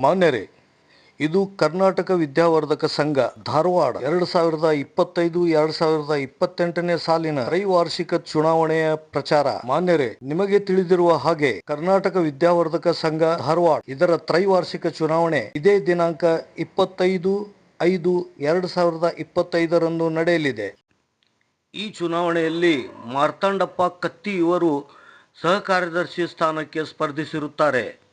ಮಾನ್ಯರೇ, ಇದು ಕರ್ನಾಟಕ ವಿದ್ಯಾವರ್ಧಕ ಸಂಘ ಧಾರವಾಡ ಎರಡು ಸಾವಿರದ ಇಪ್ಪತ್ತೈದು, ಎರಡು ಸಾವಿರದ ಇಪ್ಪತ್ತೆಂಟನೇ ಸಾಲಿನ ತ್ರೈವಾರ್ಷಿಕ ಚುನಾವಣೆಯ ಪ್ರಚಾರ. ಮಾನ್ಯರೇ, ನಿಮಗೆ ತಿಳಿದಿರುವ ಹಾಗೆ ಕರ್ನಾಟಕ ವಿದ್ಯಾವರ್ಧಕ ಸಂಘ ಧಾರವಾಡ ಇದರ ತ್ರೈವಾರ್ಷಿಕ ಚುನಾವಣೆ ಇದೇ ದಿನಾಂಕ ಇಪ್ಪತ್ತೈದು, ಐದು, ಎರಡು ಸಾವಿರದ ಇಪ್ಪತ್ತೈದರಂದು ನಡೆಯಲಿದೆ. ಈ ಚುನಾವಣೆಯಲ್ಲಿ ಮಾರ್ತಾಂಡಪ್ಪ ಕತ್ತಿ ಇವರು ಸಹ ಕಾರ್ಯದರ್ಶಿ ಸ್ಥಾನಕ್ಕೆ ಸ್ಪರ್ಧಿಸಿರುತ್ತಾರೆ.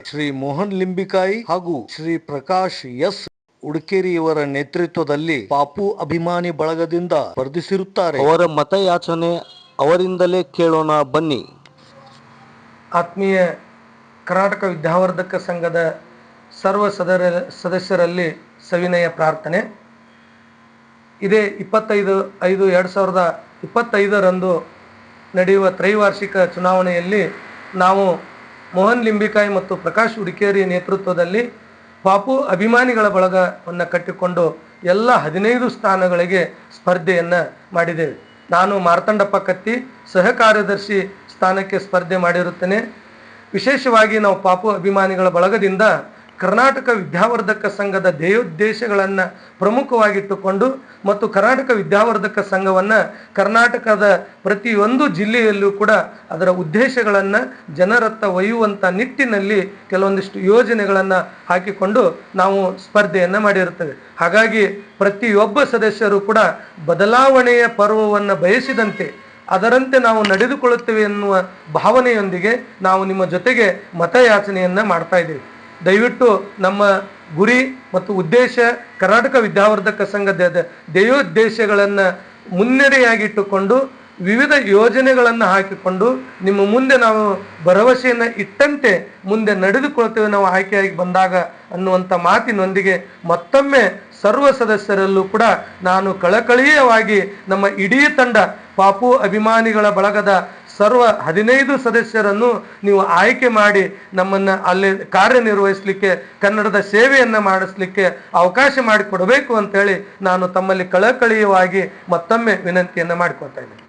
ಶ್ರೀ ಮೋಹನ್ ಲಿಂಬಿಕಾಯಿ ಹಾಗೂ ಶ್ರೀ ಪ್ರಕಾಶ್ ಎಸ್ ಉಡುಕೇರಿ ಇವರ ನೇತೃತ್ವದಲ್ಲಿ ಪಾಪು ಅಭಿಮಾನಿ ಬಳಗದಿಂದ ಸ್ಪರ್ಧಿಸಿರುತ್ತಾರೆ. ಅವರ ಮತಯಾಚನೆ ಅವರಿಂದಲೇ ಕೇಳೋಣ ಬನ್ನಿ. ಆತ್ಮೀಯ ಕರ್ನಾಟಕ ವಿದ್ಯಾವರ್ಧಕ ಸಂಘದ ಸರ್ವ ಸದರ ಸದಸ್ಯರಲ್ಲಿ ಸವಿನಯ ಪ್ರಾರ್ಥನೆ. ಇದೇ ಇಪ್ಪತ್ತೈದು ಐದು ಎರಡು ಸಾವಿರದ ಇಪ್ಪತ್ತೈದರಂದು ನಡೆಯುವ ತ್ರೈವಾರ್ಷಿಕ ಚುನಾವಣೆಯಲ್ಲಿ ನಾವು ಮೋಹನ್ ಲಿಂಬಿಕಾಯಿ ಮತ್ತು ಪ್ರಕಾಶ್ ಹುಡಿಕೇರಿ ನೇತೃತ್ವದಲ್ಲಿ ಪಾಪು ಅಭಿಮಾನಿಗಳ ಬಳಗವನ್ನು ಕಟ್ಟಿಕೊಂಡು ಎಲ್ಲ ಹದಿನೈದು ಸ್ಥಾನಗಳಿಗೆ ಸ್ಪರ್ಧೆಯನ್ನು ಮಾಡಿದ್ದೇವೆ ನಾನು ಮಾರ್ತಂಡಪ್ಪ ಕತ್ತಿ ಸಹ ಕಾರ್ಯದರ್ಶಿ ಸ್ಥಾನಕ್ಕೆ ಸ್ಪರ್ಧೆ ಮಾಡಿರುತ್ತೇನೆ. ವಿಶೇಷವಾಗಿ ನಾವು ಪಾಪು ಅಭಿಮಾನಿಗಳ ಬಳಗದಿಂದ ಕರ್ನಾಟಕ ವಿದ್ಯಾವರ್ಧಕ ಸಂಘದ ಧ್ಯೇಯೋದ್ದೇಶಗಳನ್ನು ಪ್ರಮುಖವಾಗಿಟ್ಟುಕೊಂಡು ಮತ್ತು ಕರ್ನಾಟಕ ವಿದ್ಯಾವರ್ಧಕ ಸಂಘವನ್ನು ಕರ್ನಾಟಕದ ಪ್ರತಿಯೊಂದು ಜಿಲ್ಲೆಯಲ್ಲೂ ಕೂಡ ಅದರ ಉದ್ದೇಶಗಳನ್ನು ಜನರತ್ತ ಒಯ್ಯುವಂಥ ನಿಟ್ಟಿನಲ್ಲಿ ಕೆಲವೊಂದಿಷ್ಟು ಯೋಜನೆಗಳನ್ನು ಹಾಕಿಕೊಂಡು ನಾವು ಸ್ಪರ್ಧೆಯನ್ನು ಮಾಡಿರುತ್ತೇವೆ. ಹಾಗಾಗಿ ಪ್ರತಿಯೊಬ್ಬ ಸದಸ್ಯರು ಕೂಡ ಬದಲಾವಣೆಯ ಪರ್ವವನ್ನು ಬಯಸಿದಂತೆ ಅದರಂತೆ ನಾವು ನಡೆದುಕೊಳ್ಳುತ್ತೇವೆ ಎನ್ನುವ ಭಾವನೆಯೊಂದಿಗೆ ನಾವು ನಿಮ್ಮ ಜೊತೆಗೆ ಮತಯಾಚನೆಯನ್ನು ಮಾಡ್ತಾ ಇದ್ದೀವಿ. ದಯವಿಟ್ಟು ನಮ್ಮ ಗುರಿ ಮತ್ತು ಉದ್ದೇಶ ಕರ್ನಾಟಕ ವಿದ್ಯಾವರ್ಧಕ ಸಂಘದ ಧ್ಯೇಯೋದ್ದೇಶಗಳನ್ನು ಮುನ್ನಡೆಯಾಗಿಟ್ಟುಕೊಂಡು ವಿವಿಧ ಯೋಜನೆಗಳನ್ನು ಹಾಕಿಕೊಂಡು ನಿಮ್ಮ ಮುಂದೆ ನಾವು ಭರವಸೆಯನ್ನು ಇಟ್ಟಂತೆ ಮುಂದೆ ನಡೆದುಕೊಳ್ತೇವೆ ನಾವು ಆಯ್ಕೆಯಾಗಿ ಬಂದಾಗ ಅನ್ನುವಂಥ ಮಾತಿನೊಂದಿಗೆ ಮತ್ತೊಮ್ಮೆ ಸರ್ವ ಸದಸ್ಯರಲ್ಲೂ ಕೂಡ ನಾನು ಕಳಕಳಿಯವಾಗಿ ನಮ್ಮ ಇಡೀ ತಂಡ ಪಾಪು ಅಭಿಮಾನಿಗಳ ಬಳಗದ ಸರ್ವ ಹದಿನೈದು ಸದಸ್ಯರನ್ನು ನೀವು ಆಯ್ಕೆ ಮಾಡಿ ನಮ್ಮನ್ನು ಅಲ್ಲಿ ಕಾರ್ಯನಿರ್ವಹಿಸಲಿಕ್ಕೆ, ಕನ್ನಡದ ಸೇವೆಯನ್ನು ಮಾಡಿಸ್ಲಿಕ್ಕೆ ಅವಕಾಶ ಮಾಡಿಕೊಡಬೇಕು ಅಂತೇಳಿ ನಾನು ತಮ್ಮಲ್ಲಿ ಕಳಕಳಿಯವಾಗಿ ಮತ್ತೊಮ್ಮೆ ವಿನಂತಿಯನ್ನು ಮಾಡಿಕೊಳ್ತಾ ಇದ್ದೇನೆ.